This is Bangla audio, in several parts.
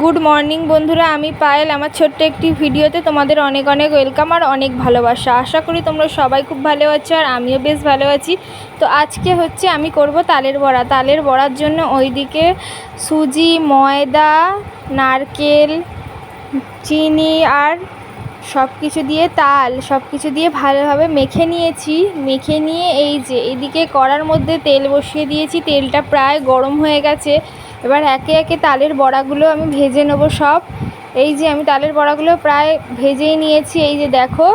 গুড মর্নিং বন্ধুরা, আমি পায়েল, আমার ছোট্ট একটি ভিডিওতে তোমাদের অনেক অনেক ওয়েলকাম আর অনেক ভালোবাসা। আশা করি তোমরা সবাই খুব ভালো আছো আর আমিও বেশ ভালো আছি। তো আজকে হচ্ছে আমি করব তালের বড়া। তালের বড়ার জন্য ওইদিকে সুজি, ময়দা, নারকেল, চিনি আর সব কিছু দিয়ে তাল সব কিছু দিয়ে ভালোভাবে মেখে নিয়েছি। মেখে নিয়ে এই যে, এইদিকে কড়ার মধ্যে তেল বসিয়ে দিয়েছি। তেলটা প্রায় গরম হয়ে গেছে। এবার একে একে তালের বড়াগুলো আমি ভেজে নেব সব। এই যে আমি তালের বড়াগুলো প্রায় ভেজেই নিয়েছি, এই যে দেখো,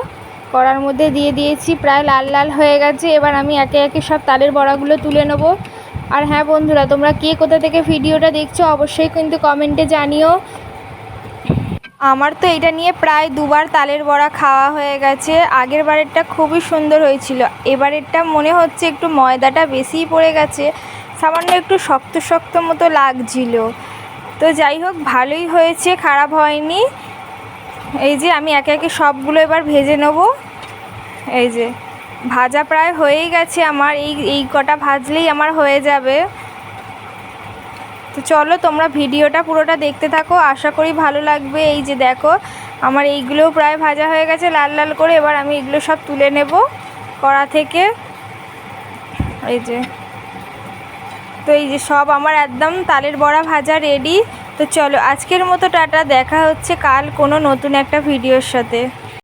কড়ার মধ্যে দিয়ে দিয়েছি, প্রায় লাল লাল হয়ে গেছে। এবার আমি একে একে সব তালের বড়াগুলো তুলে নেব। আর হ্যাঁ বন্ধুরা, তোমরা কে কোথা থেকে ভিডিওটা দেখছ অবশ্যই কিন্তু কমেন্টে জানিও। আমার তো এটা নিয়ে প্রায় দুবার তালের বড়া খাওয়া হয়ে গেছে। আগের বারেরটা খুবই সুন্দর হয়েছিল। এবারেরটা মনে হচ্ছে একটু ময়দাটা বেশিই পড়ে গেছে। সামান্য একটু শক্ত শক্ত মতো লাগছিল। তো যাই হোক, ভালোই হয়েছে, খারাপ হয়নি। এই যে আমি একে একে সবগুলো এবার ভেজে নেব। এই যে, ভাজা প্রায় হয়েই গেছে আমার, এই এই কটা ভাজলেই আমার হয়ে যাবে। তো চলো, তোমরা ভিডিওটা পুরোটা দেখতে থাকো, আশা করি ভালো লাগবে। এই যে দেখো, আমার এইগুলোও প্রায় ভাজা হয়ে গেছে, লাল লাল করে। এবার আমি এগুলো সব তুলে নেব কড়া থেকে। এই যে তো এই যে সব আমার একদম তালের বড়া ভাজা রেডি তো চলো আজকের মতো টাটা, দেখা হচ্ছে কাল কোনো নতুন একটা ভিডিওর সাথে।